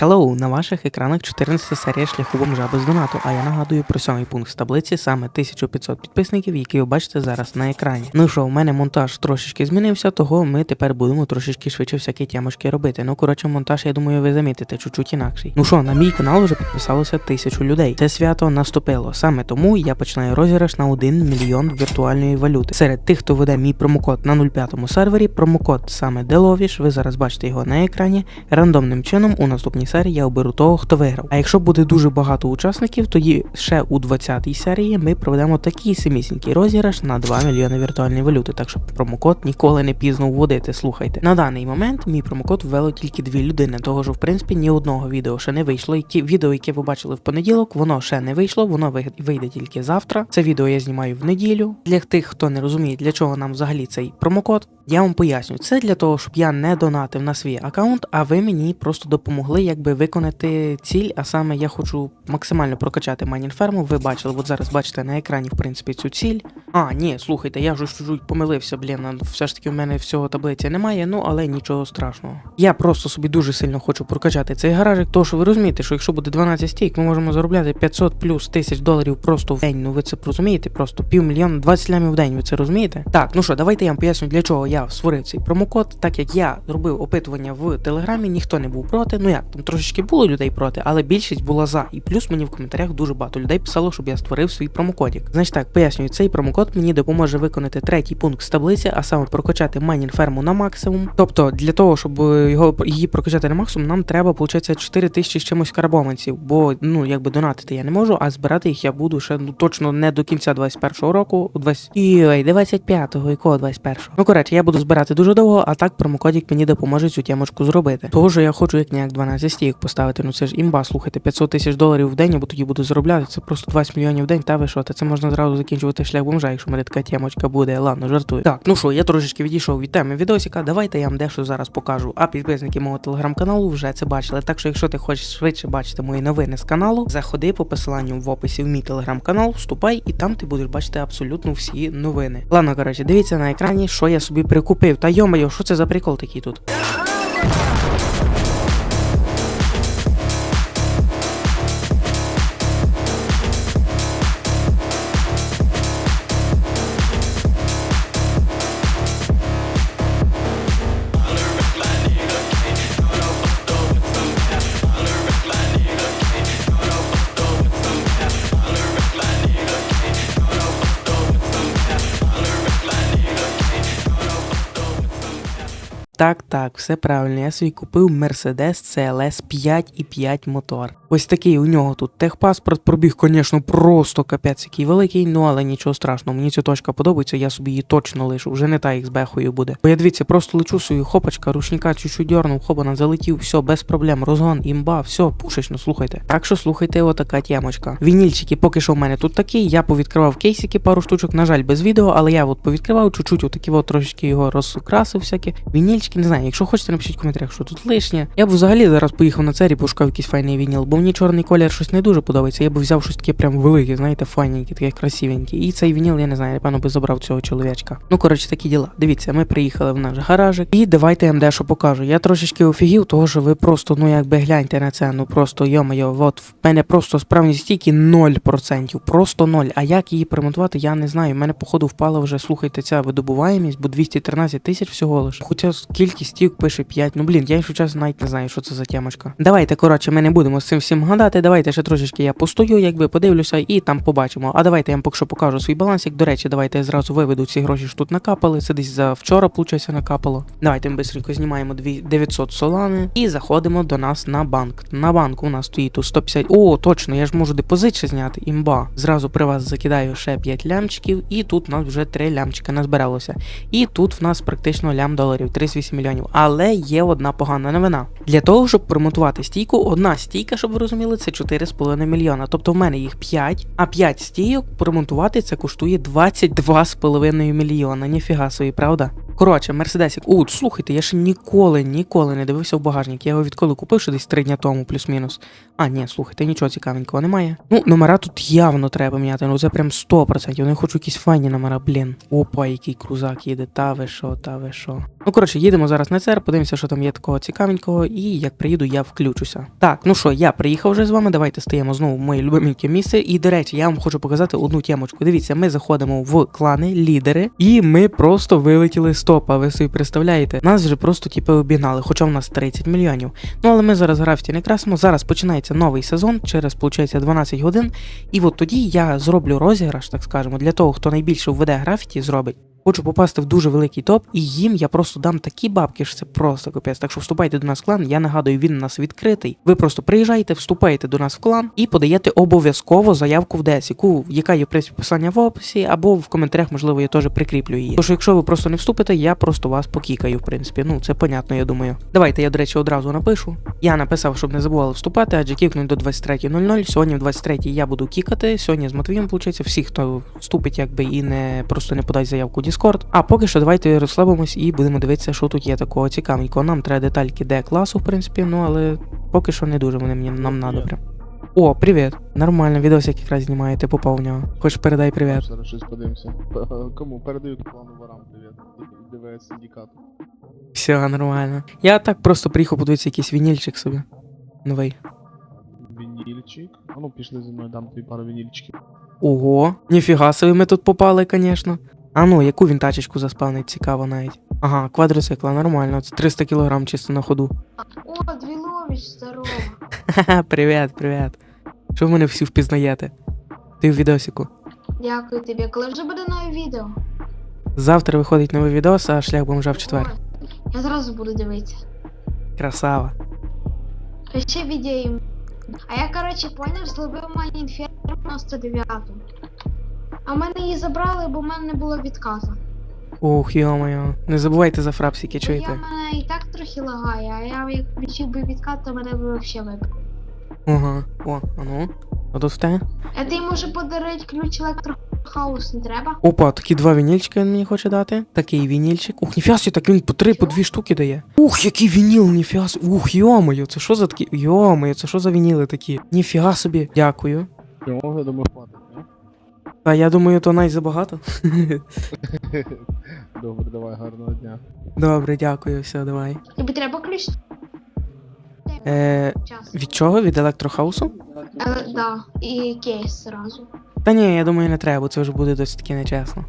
Hello! на ваших екранах 14 серія шляху бомжа без донату, а я нагадую про сьомий пункт з таблиці саме 1500 підписників, які ви бачите зараз на екрані. Ну що, у мене монтаж трошечки змінився, того ми тепер будемо трошечки швидше всякі тямочки робити. Ну коротше, монтаж, я думаю, ви замітите чуть-чуть інакший. Ну що, на мій канал вже підписалося тисячу людей. Це свято наступило. Саме тому я починаю розіграш на 1 мільйон віртуальної валюти. Серед тих, хто веде мій промокод на 05 сервері, промокод саме Деловіш, ви зараз бачите його на екрані. Рандомним чином у наступній серії я оберу того, хто виграв. А якщо буде дуже багато учасників, тоді ще у 20-й серії ми проведемо такий самісінький розіграш на 2 мільйони віртуальної валюти. Так що промокод ніколи не пізно вводити. Слухайте. На даний момент мій промокод ввело тільки дві людини, того що в принципі ні одного відео ще не вийшло. Які відео, яке ви бачили в понеділок, воно ще не вийшло, воно ви- вийде тільки завтра. Це відео я знімаю в неділю. Для тих, хто не розуміє, для чого нам взагалі цей промокод, я вам поясню. Це для того, щоб я не донатив на свій аккаунт, а ви мені просто допомогли якби виконати ціль. А саме я хочу максимально прокачати майнінг ферму. Ви бачили, от зараз бачите на екрані, в принципі, цю ціль. А, ні, слухайте, я вже чуть-чуть помилився, блін, все ж таки в мене всього таблиці немає, ну але нічого страшного. Я просто собі дуже сильно хочу прокачати цей гаражик, тому що ви розумієте, що якщо буде 12 стійк, ми можемо заробляти 500 плюс тисяч доларів просто в день. Ну ви це розумієте? Просто півмільйона, 20 лямів в день, ви це розумієте? Так, ну що, давайте я вам поясню, для чого я створив цей промокод. Так як я робив опитування в телеграмі, ніхто не був проти. Ну як там трошечки було людей проти, але більшість була за. І плюс мені в коментарях дуже багато людей писало, щоб я створив свій промокодік. Значить так, пояснюю, цей промокод мені допоможе виконати третій пункт з таблиці, а саме прокачати майнінг ферму на максимум. Тобто, для того, щоб е, його її прокачати на максимум, нам треба, виходить, 4 тисячі з чимось карбованців, бо ну якби донатити я не можу, а збирати їх я буду ще ну точно не до кінця 21-го року, 20... Ой, 25-го, якого 21-го. Ну коротше, я буду збирати дуже довго, а так промокодік мені допоможе цю тямочку зробити. Того що я хочу як ніяк 12 стійок поставити. Ну це ж імба, слухайте, 500 тисяч доларів в день, або тоді буду заробляти. Це просто 20 мільйонів в день. Та ви що? Та це можна зразу закінчувати шлях бомжа, якщо мене така тямочка буде. Ладно, жартую. Так, ну що, я трошечки відійшов від теми відосика. Давайте я вам дещо зараз покажу. А підписники мого телеграм-каналу вже це бачили. Так що, якщо ти хочеш швидше бачити мої новини з каналу, заходи по посиланню в описі в мій телеграм-канал, вступай, і там ти будеш бачити абсолютно всі новини. Ладно, коротше, дивіться на екрані, що я собі прикупив. Та йомайо, що це за прикол такий тут? Так, так, все правильно. Я собі купив Mercedes CLS 5,5 мотор. Ось такий у нього тут техпаспорт. Пробіг, звісно, просто капець який великий, ну але нічого страшного. Мені ця точка подобається, я собі її точно лишу. Вже не та як з бехою буде. Бо я дивіться, просто лечу свою хопочка, рушника чуть-чуть дьорнув, хобана залетів, все, без проблем, розгон, імба, все, пушечно, слухайте. Так що слухайте, отака тямочка. Вінільчики поки що в мене тут такі. Я повідкривав кейсики, пару штучок, на жаль, без відео, але я от повідкривав чуть-чуть, отакі от трошечки його розкрасив всякі. Вінільчики, не знаю, якщо хочете, напишіть в коментарях, що тут лишнє. Я б взагалі зараз поїхав на цері, пошукав якийсь файний вініл, бо мені чорний колір щось не дуже подобається. Я б взяв щось таке прям велике, знаєте, файненьке, таке красивеньке. І цей вініл, я не знаю, напевно би забрав цього чоловічка. Ну, коротше, такі діла. Дивіться, ми приїхали в наш гаражик. І давайте я вам дещо покажу. Я трошечки офігів, того що ви просто, ну якби гляньте на це, ну просто йо-моє, от в мене просто справність стійки 0%, просто 0. А як її примонтувати, я не знаю. У мене, походу, впала вже, слухайте, ця видобуваємість, бо 213 тисяч всього лиш. Хоча скільки стійок пише 5. Ну блін, я якщо чесно навіть не знаю, що це за темочка. Давайте, коротше, ми не будемо з цим всім гадати. Давайте ще трошечки я постою, якби подивлюся, і там побачимо. А давайте я вам поки що покажу свій баланс. Як до речі, давайте я зразу виведу ці гроші, що тут накапали. Це десь за вчора, получається, накапало. Давайте ми швидко знімаємо 900 солани і заходимо до нас на банк. На банку у нас стоїть тут 150. О, точно, я ж можу депозит ще зняти. Імба. Зразу при вас закидаю ще 5 лямчиків, і тут у нас вже 3 лямчика назбиралося. І тут в нас практично лям доларів, 38 мільйонів. Але є одна погана новина. Для того, щоб промотувати стійку, одна стійка, щоб ви розуміли, це 4,5 мільйона. Тобто в мене їх 5, а 5 стійок поремонтувати це коштує 22,5 мільйона. Ніфіга собі, правда? Коротше, Мерседесік. У, слухайте, я ще ніколи, ніколи не дивився в багажник. Я його відколи купив ще десь три дні тому, плюс-мінус. А, ні, слухайте, нічого цікавенького немає. Ну, номера тут явно треба міняти. Ну це прям 100%. Я хочу якісь файні номера, блін. Опа, який крузак їде. Та ви що, та ви що. Ну, коротше, їдемо зараз на ЦР, подивимося, що там є такого цікавенького, і як приїду, я включуся. Так, ну що, я приїхав вже з вами. Давайте стаємо знову в моє любименьке місце. І до речі, я вам хочу показати одну темочку. Дивіться, ми заходимо в клани, лідери, і ми просто вилетіли з топа. Ви собі представляєте? Нас вже просто типу обігнали, хоча в нас 30 мільйонів. Ну але ми зараз графіті не красимо. Зараз починається новий сезон через, получається, 12 годин. І от тоді я зроблю розіграш, так скажемо, для того, хто найбільше введе графіті, зробить. Хочу попасти в дуже великий топ, і їм я просто дам такі бабки, що це просто капець. Так що вступайте до нас в клан. Я нагадую, він у нас відкритий. Ви просто приїжджаєте, вступаєте до нас в клан і подаєте обов'язково заявку в ДЕС, яку яка є в принципі посилання в описі, або в коментарях, можливо, я теж прикріплю її. Тож, якщо ви просто не вступите, я просто вас покікаю, в принципі. Ну це понятно, я думаю. Давайте я, до речі, одразу напишу. Я написав, щоб не забували вступати, адже кікнуть до 23.00. Сьогодні в 23.00 я буду кікати. Сьогодні з Матвієм, виходить, всі, хто вступить, якби і не просто не подасть заявку Discord. А поки що давайте розслабимось і будемо дивитися, що тут є такого цікавенького. Нам треба детальки Д класу, в принципі, ну але поки що не дуже вони мені нам надо прям. О, привіт! Нормально, відосик якраз знімаєте, попав в нього. Хоч передай привіт. Зараз щось подивимося. Кому передають плану ворам привіт. ДВС синдикату. Все, нормально. Я так просто приїхав подивитися якийсь вінільчик собі. Новий. Вінільчик. А ну пішли зі мною, дам тобі пару вінільчиків. Ого, ніфіга собі ми тут попали, звісно. А ну, яку він тачечку заспавнить, цікаво навіть. Ага, квадроцикла, нормально, це 300 кг чисто на ходу. О, Двілович, здорово. Ха-ха, привіт, привіт. Що ви мене всі впізнаєте? Ти в відосику. Дякую тобі. Коли вже буде нове відео? Завтра виходить новий відос, а шлях бомжа в четвер. Ой, Я зразу буду дивитися. Красава. А ще відео. А я, коротше, поняв, зловив Майнфермо 109. А в мене її забрали, бо в мене не було відказу. Ух, йо-моє. Не забувайте за фрапсики, Бо Я чуєте? мене і так трохи лагає, а я як включив би відкат, то мене б взагалі вибив. Ага. О, а ну. А тут в те? А ти може подарити ключ електрохаус, не треба? Опа, такі два вінільчики він мені хоче дати. Такий вінільчик. Ух, ніфіга собі, так він по три, по дві штуки дає. Ух, який вініл, ніфіга собі. Ух, йо-моє, це що за такі. Йо-моє, це що за вініли такі? Ніфіга собі. Дякую. Я думаю, хватить, А я думаю, то най забагато. Добре, давай, гарного дня. Добре, дякую, все, давай. Тобі треба ключ? Е, Час. від чого? Від електрохаусу? Е, да, і кейс зразу. Та ні, я думаю, не треба, бо це вже буде досить таки нечесно.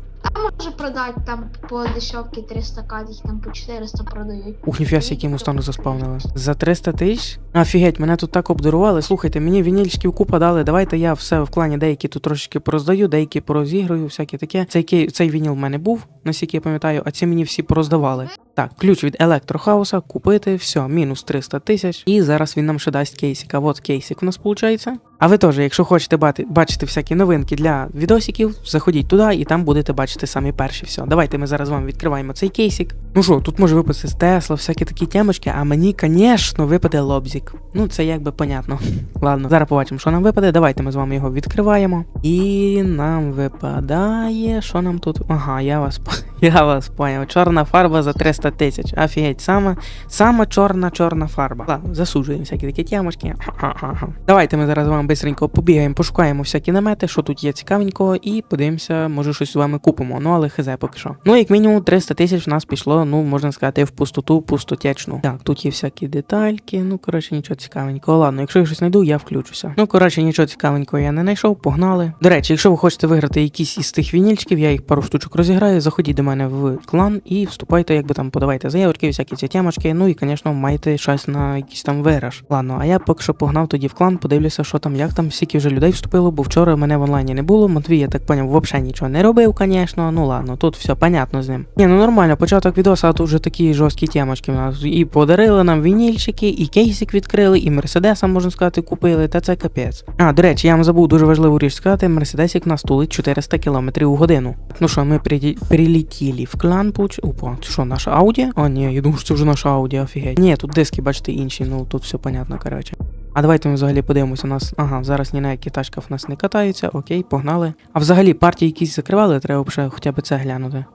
Може продати там по дешевки 300 к, їх там по 400 продають. Ух, ніфіга сі, яким стану заспавнили. За 300 тисяч? Офігеть, мене тут так обдарували. Слухайте, мені вінільчиків купа дали. Давайте я все в клані деякі тут трошечки пороздаю, деякі порозіграю, всяке таке. Цей, цей вініл в мене був, наскільки я пам'ятаю, а ці мені всі пороздавали. Так, ключ від електрохауса, купити, все, мінус 300 тисяч. І зараз він нам ще дасть кейсик. А от кейсик у нас виходить. А ви теж, якщо хочете бачити всякі новинки для відосиків, заходіть туди і там будете бачити самі перші. Все, давайте ми зараз вам відкриваємо цей кейсик. Ну що, тут може випасти з Тесла, всякі такі темочки, а мені, звісно, випаде лобзик. Ну, це якби понятно. Ладно, зараз побачимо, що нам випаде. Давайте ми з вами його відкриваємо. І нам випадає. Що нам тут? Ага, я вас я вас поняв. Чорна фарба за 300 тисяч. Офігеть, сама, сама чорна чорна фарба. Ладно, засуджуємо всякі такі темочки. Давайте ми зараз з вами бистренько побігаємо, пошукаємо всякі намети, що тут є цікавенького, і подивимося, може щось з вами купимо. Ну але хз поки що. Ну, як мінімум 300 тисяч в нас пішло, ну можна сказати, в пустоту, пустотечну. Так, тут є всякі детальки. Ну, коротше, нічого цікавенького. Ладно, якщо я щось знайду, я включуся. Ну, коротше, нічого цікавенького я не знайшов, погнали. До речі, якщо ви хочете виграти якісь із тих вінільчиків, я їх пару штучок розіграю. Заходіть до мене в клан і вступайте, якби там подавайте заявки, всякі ці темочки. Ну і, звісно, маєте щось на якийсь там виграш. Ладно, а я поки що погнав тоді в клан, подивлюся, що там, як там, скільки вже людей вступило, бо вчора мене в онлайні не було. Матвій, я так поняв, взагалі нічого не робив, звісно. Ну ладно, тут все понятно з ним. Ні, ну нормально, початок відоса, а тут вже такі жорсткі темочки в нас. І подарили нам вінільчики, і кейсик відкрили, і мерседеса, можна сказати, купили, та це капець. А, до речі, я вам забув дуже важливу річ сказати, мерседесик нас тулить 400 км у годину. Ну що, ми приді... прилетіли в клан. Опа, що, наша Ауді? А, ні, я думаю, що це вже наша Ауді, офігеть. Ні, тут диски, бачите, інші, ну тут все понятно, коротше. А давайте ми взагалі подивимося. У нас. Ага, зараз ні на яких тачках в нас не катаються. Окей, погнали. А взагалі партії якісь закривали, треба ще хоча б це глянути.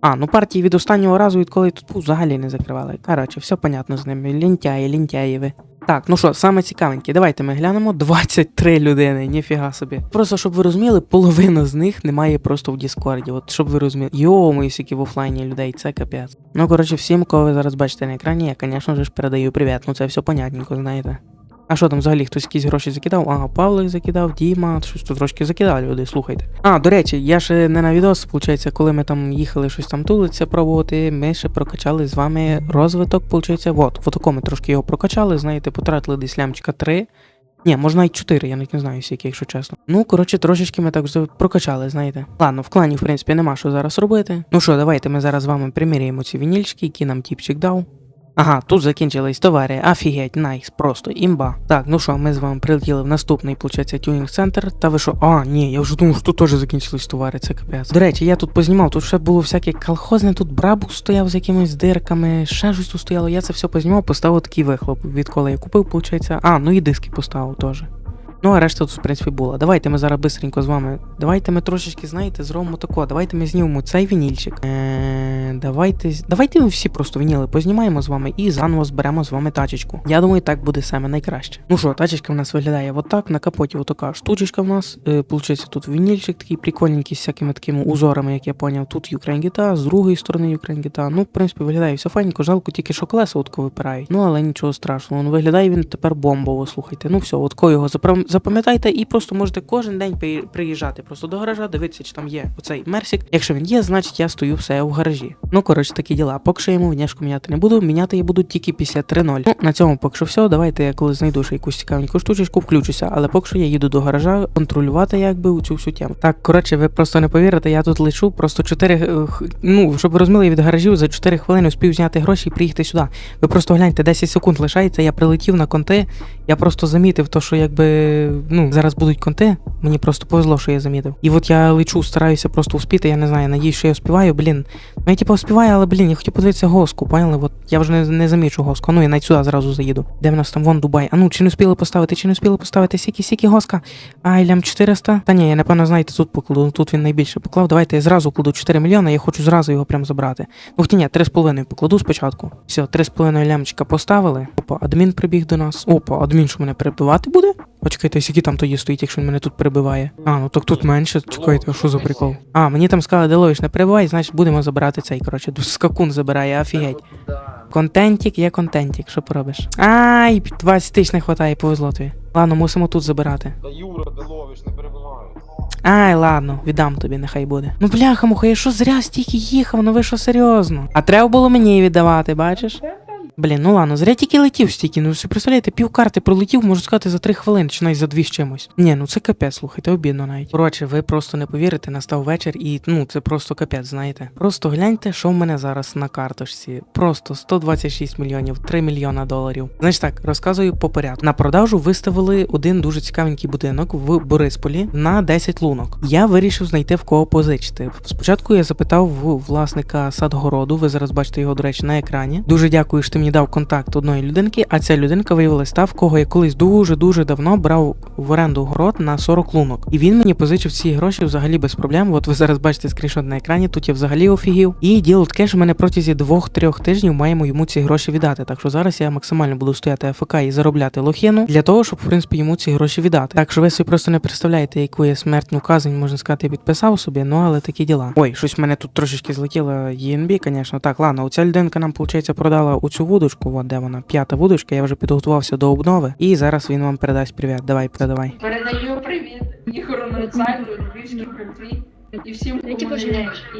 А, ну партії від останнього разу, відколи тут взагалі не закривали. Коротше, все понятно з ними. Лінтяї, лінтяї. Так, ну що, саме цікавеньке, давайте ми глянемо 23 людини, ніфіга собі. Просто щоб ви розуміли, половина з них немає просто в Діскорді. От щоб ви розуміли. Йо, мої всякі в офлайні людей, це капець. Ну коротше, всім, кого ви зараз бачите на екрані, я, звісно ж, передаю привіт. Ну це все понятненько, знаєте. А що там взагалі хтось якісь гроші закидав? Ага, Павлик закидав, Діма, щось тут трошки закидали люди, слухайте. А, до речі, я ще не на відос, виходить, коли ми там їхали щось там тулиться пробувати, ми ще прокачали з вами розвиток, виходить, от, в такому трошки його прокачали, знаєте, потратили десь лямчика 3. Ні, можна й 4, я навіть не знаю скільки, якщо чесно. Ну, коротше, трошечки ми так вже прокачали, знаєте. Ладно, в клані, в принципі, нема що зараз робити. Ну що, давайте ми зараз з вами приміряємо ці вінільчики, які нам тіпчик дав. Ага, тут закінчились товари. Офігеть, найс, просто імба. Так, ну що, ми з вами прилетіли в наступний, получається, тюнінг центр. Та ви що? А, ні, я вже думав, що тут теж закінчились товари, це капець. До речі, я тут познімав, тут ще було всяке колхозне, тут брабу стояв з якимись дирками, ще щось тут стояло. Я це все познімав, поставив такий вихлоп, відколи я купив, получається. А, ну і диски поставив теж. Ну, а решта тут, в принципі, була. Давайте ми зараз бистренько з вами. Давайте ми трошечки, знаєте, зробимо тако. Давайте ми знімемо цей вінільчик. Е, давайте. Давайте ми всі просто вініли познімаємо з вами і заново зберемо з вами тачечку. Я думаю, так буде саме найкраще. Ну що, тачечка в нас виглядає отак. На капоті отака штучечка в нас. Е, получається, тут вінільчик такий прикольненький з всякими такими узорами, як я поняв. Тут Ukraine з другої сторони Ukraine. Ну, в принципі, виглядає все файненько, жалко, тільки що колеса отко випирають. Ну, але нічого страшного. Ну, виглядає він тепер бомбово, слухайте. Ну все, отко його запам- запам'ятайте і просто можете кожен день при- приїжджати просто до гаража, дивитися, чи там є оцей мерсік. Якщо він є, значить я стою все в гаражі. Ну, коротше, такі діла. Поки що йому внешку міняти не буду. Міняти я буду тільки після 3.0. Ну, на цьому поки що все. Давайте я коли знайду ще якусь цікавеньку штучечку, включуся. Але поки що я їду до гаража контролювати якби у цю всю тему. Так, коротше, ви просто не повірите, я тут лечу, просто 4, ну, щоб ви розуміли, від гаражів за 4 хвилини успів зняти гроші і приїхати сюди. Ви просто гляньте, 10 секунд лишається, я прилетів на конти, я просто замітив то, що якби ну зараз будуть конти. Мені просто повезло, що я замітив. І от я лечу, стараюся просто успіти. Я не знаю, надіюсь, що я успіваю. Блін. Ну я типу успіваю, але блін, я хотів подивитися госку, поняли? От я вже не, не замічу госку. Ну я навіть сюди зразу заїду. Де в нас там вон Дубай? А ну чи не успіли поставити, чи не успіли поставити сікі сікі госка? Ай, лям 400? Та ні, я напевно, знаєте, тут покладу. Тут він найбільше поклав. Давайте я зразу кладу 4 мільйони, я хочу зразу його прям забрати. Ну хоча ні, 3,5 покладу спочатку. Все, 3,5 лямчика поставили. Опа, адмін прибіг до нас. Опа, адмін що мене перебивати буде? Почекайте, скільки там тоді стоїть, якщо він мене тут перебиває. А, ну так тут менше. Чекайте, а що за прикол? А, мені там сказали, Делович, не перебивай, значить будемо забирати цей. Коротше, скакун забирає, офігеть. Контентик є контентик, що поробиш? Ай, 20 тисяч не хватає, повезло тобі. Ладно, мусимо тут забирати. Та Юра, Делович, не перебивай. Ай, ладно, віддам тобі, нехай буде. Ну бляха, муха, я що зря стільки їхав, ну ви що серйозно? А треба було мені віддавати, бачиш? Блін, ну ладно, зря тільки летів стільки. Ну ви представляєте, пів карти пролетів, можу сказати, за три хвилини, чи навіть за дві з чимось. Ні, ну це капець, слухайте, обідно навіть. Коротше, ви просто не повірите, настав вечір, і ну це просто капець, знаєте. Просто гляньте, що в мене зараз на карточці. Просто 126 мільйонів, 3 мільйона доларів. Значить так, розказую по порядку. На продажу виставили один дуже цікавенький будинок в Борисполі на 10 лунок. Я вирішив знайти в кого позичити. Спочатку я запитав в власника садгороду. Ви зараз бачите його, до речі, на екрані. Дуже дякую, що ти мені дав контакт одної людинки, а ця людинка виявилась та, в кого я колись дуже дуже давно брав в оренду город на 40 лунок. І він мені позичив ці гроші взагалі без проблем. От ви зараз бачите скріншот на екрані, тут я взагалі офігів. І діло таке, що ми на протязі 2-3 тижнів маємо йому ці гроші віддати. Так що зараз я максимально буду стояти АФК і заробляти лохіну для того, щоб в принципі йому ці гроші віддати. Так що ви собі просто не представляєте, яку я смертну казань, можна сказати, підписав собі, ну але такі діла. Ой, щось в мене тут трошечки злетіло ЄНБ, звісно. Так, ладно, оця людинка нам, виходить, продала оцю вудочку, от де вона, п'ята вудочка, я вже підготувався до обнови, і зараз він вам передасть привіт. Давай, передавай. Передаю привіт Ігору Мерцайлу, Львівській культурі і всім типу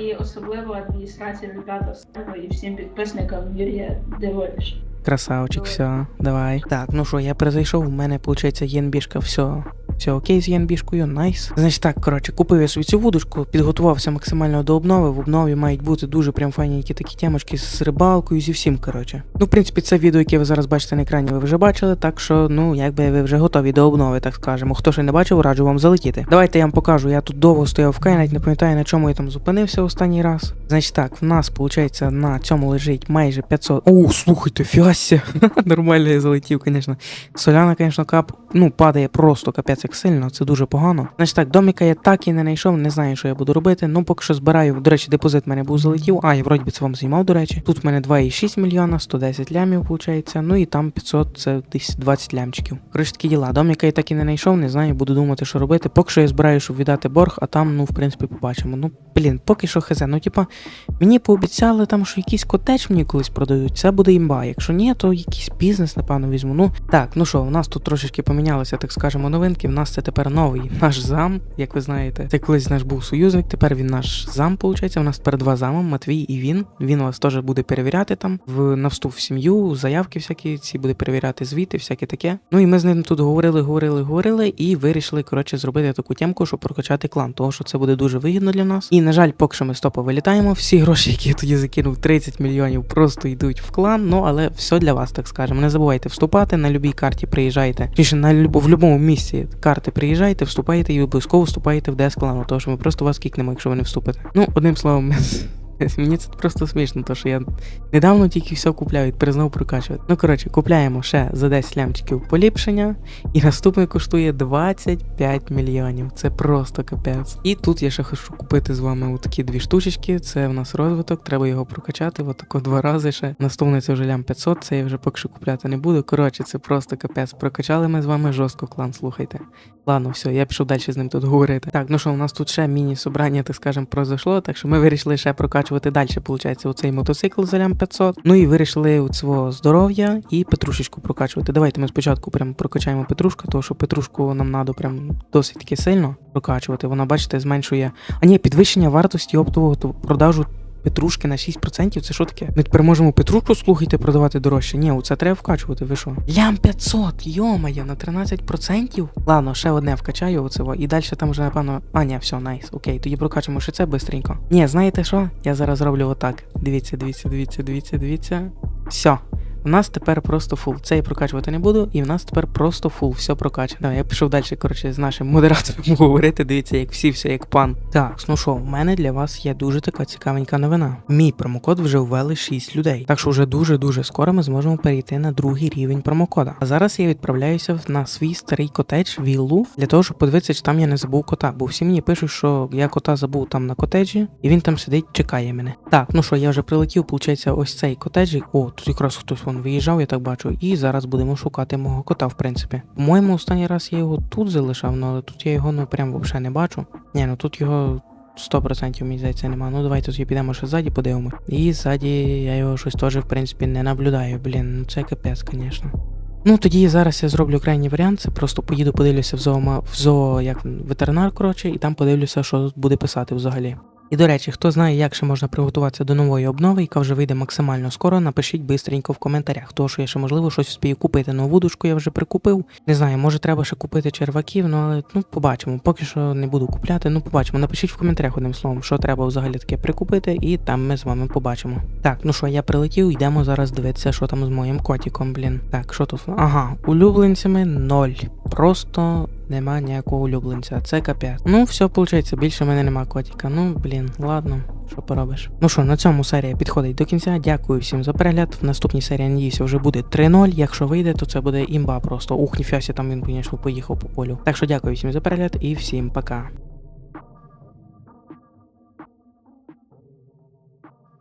і особливо адміністрації Ребята Стева і всім підписникам Юрія Дивович. Красавчик, все, давай. Так, ну що, я перезайшов, у мене, виходить, єнбішка, все. Все окей з єнбішкою, найс. Значить так, коротше, купив я собі цю вудочку, підготувався максимально до обнови. В обнові мають бути дуже прям файненькі такі темочки з рибалкою, зі всім, коротше. Ну, в принципі, це відео, яке ви зараз бачите на екрані, ви вже бачили, так що, ну, якби ви вже готові до обнови, так скажемо. Хто ще не бачив, раджу вам залетіти. Давайте я вам покажу. Я тут довго стояв в кай, навіть не пам'ятаю, на чому я там зупинився останній раз. Значить так, в нас, виходить, на цьому лежить майже 500. О, слухайте, фіасся. Нормально я залетів, звісно. Соляна, звісно, кап, ну, падає просто капець. Капець як сильно, це дуже погано. Значить так, доміка я так і не знайшов, не знаю, що я буду робити. Ну поки що збираю. До речі, депозит в мене був залетів. А, я вроді би це вам знімав, до речі. Тут в мене 2,6 мільйона, 110 лямів, виходить. Ну і там 500, це десь 20 лямчиків. Коротше, такі діла. Доміка я так і не знайшов, не знаю, буду думати, що робити. Поки що я збираю, щоб віддати борг, а там, ну, в принципі, побачимо. Ну, блін, поки що хз. Ну, типа, мені пообіцяли там, що якийсь котедж мені колись продають. Це буде імба. Якщо ні, то якийсь бізнес, напевно, візьму. Ну так, ну що, у нас тут трошечки помінялися, так скажемо, новинки. В нас це тепер новий наш зам, як ви знаєте. Це колись наш був союзник, тепер він наш зам, виходить. У нас тепер два зама, Матвій і він. Він вас теж буде перевіряти там в на вступ в сім'ю, заявки всякі, ці буде перевіряти звіти, всяке таке. Ну і ми з ним тут говорили, говорили, говорили, і вирішили, коротше, зробити таку тємку, щоб прокачати клан, того що це буде дуже вигідно для нас. І на жаль, поки що ми з топа вилітаємо. Всі гроші, які я тоді закинув, 30 мільйонів, просто йдуть в клан. Ну але все для вас, так скажемо. Не забувайте вступати на любій карті, приїжджайте. Точніше, на в будь-якому місці карти приїжджайте, вступайте і обов'язково вступайте в ДС клану, тому що ми просто вас кікнемо, якщо ви не вступите. Ну, одним словом, мені це просто смішно, тому що я недавно тільки все купляв і тепер прокачувати. Ну коротше, купляємо ще за 10 лямчиків поліпшення, і наступний коштує 25 мільйонів. Це просто капець. І тут я ще хочу купити з вами такі дві штучечки. Це в нас розвиток, треба його прокачати. Отако два рази ще. Наступний це вже лям 500, це я вже поки що купляти не буду. Коротше, це просто капець. Прокачали ми з вами жорстко клан, слухайте. Ладно, все, я пішов далі з ним тут говорити. Так, ну що, у нас тут ще міні-собрання, так скажемо, произошло, так що ми вирішили ще прокачувати далі, виходить, оцей мотоцикл за лям 500. Ну і вирішили у свого здоров'я і петрушечку прокачувати. Давайте ми спочатку прям прокачаємо петрушку, тому що петрушку нам треба прям досить таки сильно прокачувати. Вона, бачите, зменшує. А ні, підвищення вартості оптового продажу. Петрушки на 6%, це що таке? Ми тепер можемо петрушку, слухайте, продавати дорожче. Ні, це треба вкачувати, ви що? Лям 500, йомає, на 13%? Ладно, ще одне вкачаю оце, і далі там вже, напевно. А, ні, все, найс, окей, тоді прокачуємо ще це бистренько. Ні, знаєте що? Я зараз роблю отак. Дивіться, дивіться, дивіться, дивіться, дивіться. Все. У нас тепер просто фул. Це я прокачувати не буду, і в нас тепер просто фул, все прокачано. Давай, я пішов далі, коротше, з нашим модератором говорити. Дивіться, як всі, все як пан. Так, ну що, у мене для вас є дуже така цікавенька новина. Мій промокод вже ввели 6 людей. Так що вже дуже-дуже скоро ми зможемо перейти на другий рівень промокода. А зараз я відправляюся на свій старий котедж віллу для того, щоб подивитися, чи там я не забув кота. Бо всі мені пишуть, що я кота забув там на котеджі, і він там сидить, чекає мене. Так, ну що, я вже прилетів, виходить, ось цей котедж. О, тут якраз хтось вон виїжджав, я так бачу. І зараз будемо шукати мого кота, в принципі. По-моєму, останній раз я його тут залишав, ну але тут я його ну прям взагалі не бачу. Ні, ну тут його 100% мені здається нема. Ну давайте тоді підемо ще ззаді, подивимось. І ззаді я його щось теж, в принципі, не наблюдаю. Блін, ну це капець, звісно. Ну тоді зараз я зроблю крайній варіант. Це просто поїду, подивлюся в зоо, в зоо як ветеринар, коротше, і там подивлюся, що буде писати взагалі. І до речі, хто знає, як ще можна приготуватися до нової обнови, яка вже вийде максимально скоро, напишіть бистренько в коментарях. Тому що я ще можливо щось вспію купити. Нову вудочку я вже прикупив. Не знаю, може треба ще купити черваків, ну але ну побачимо. Поки що не буду купляти. Ну побачимо. Напишіть в коментарях одним словом, що треба взагалі таке прикупити, і там ми з вами побачимо. Так, ну що, я прилетів, йдемо зараз дивитися, що там з моїм котиком, блін. Так, що тут? Ага, улюбленцями ноль. Просто нема ніякого улюбленця. Це капець. Ну, все, виходить, більше в мене нема котика. Ну, блін, ладно, що поробиш. Ну що, на цьому серія підходить до кінця. Дякую всім за перегляд. В наступній серії, надіюся, вже буде 3-0. Якщо вийде, то це буде імба просто. Ух, ніфіасі, там він, звісно, поїхав по полю. Так що дякую всім за перегляд і всім пока.